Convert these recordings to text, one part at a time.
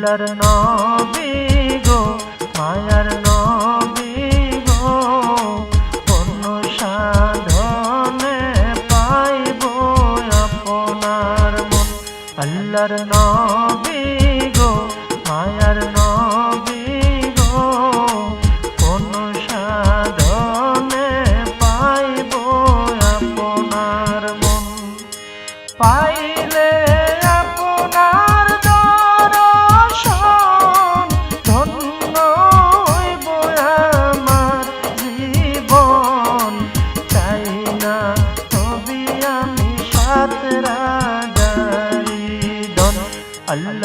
আল্লাহর নবী গো, মায়ার নবী গো কোন সাধনে পাইব আপনার মন। আল্লাহর নবী গো, মায়ার নবী গো কোন সাধনে পাইব আপনার মন। পাইলে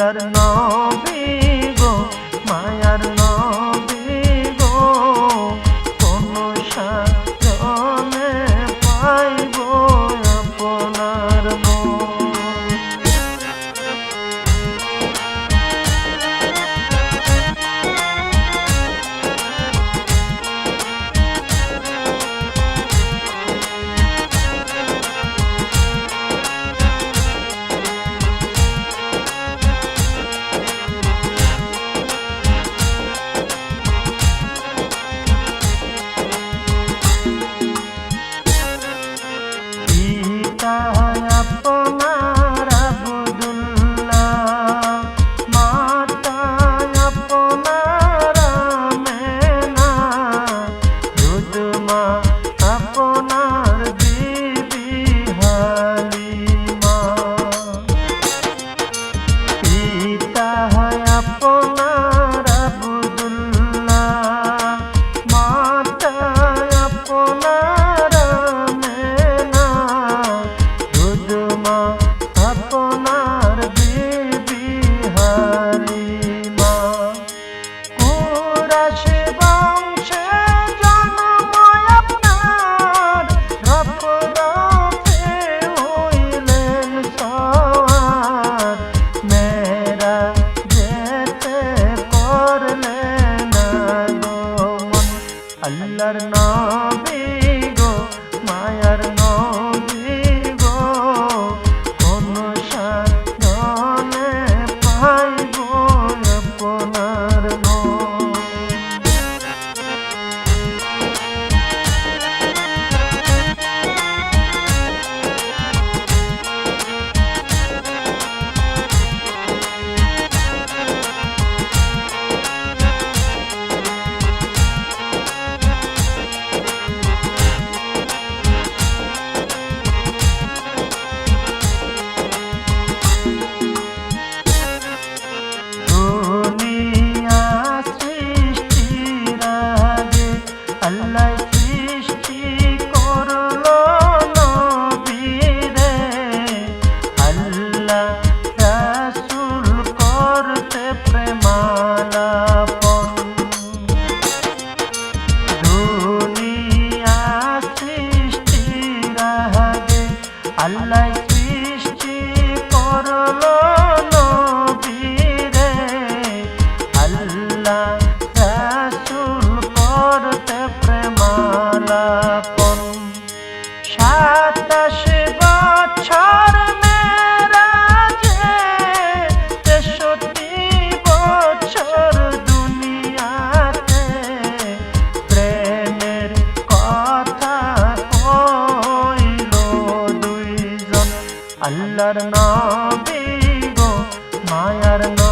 আল্লাহর নবী আল্লাহর নামে গো মায়ার নবী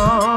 Oh.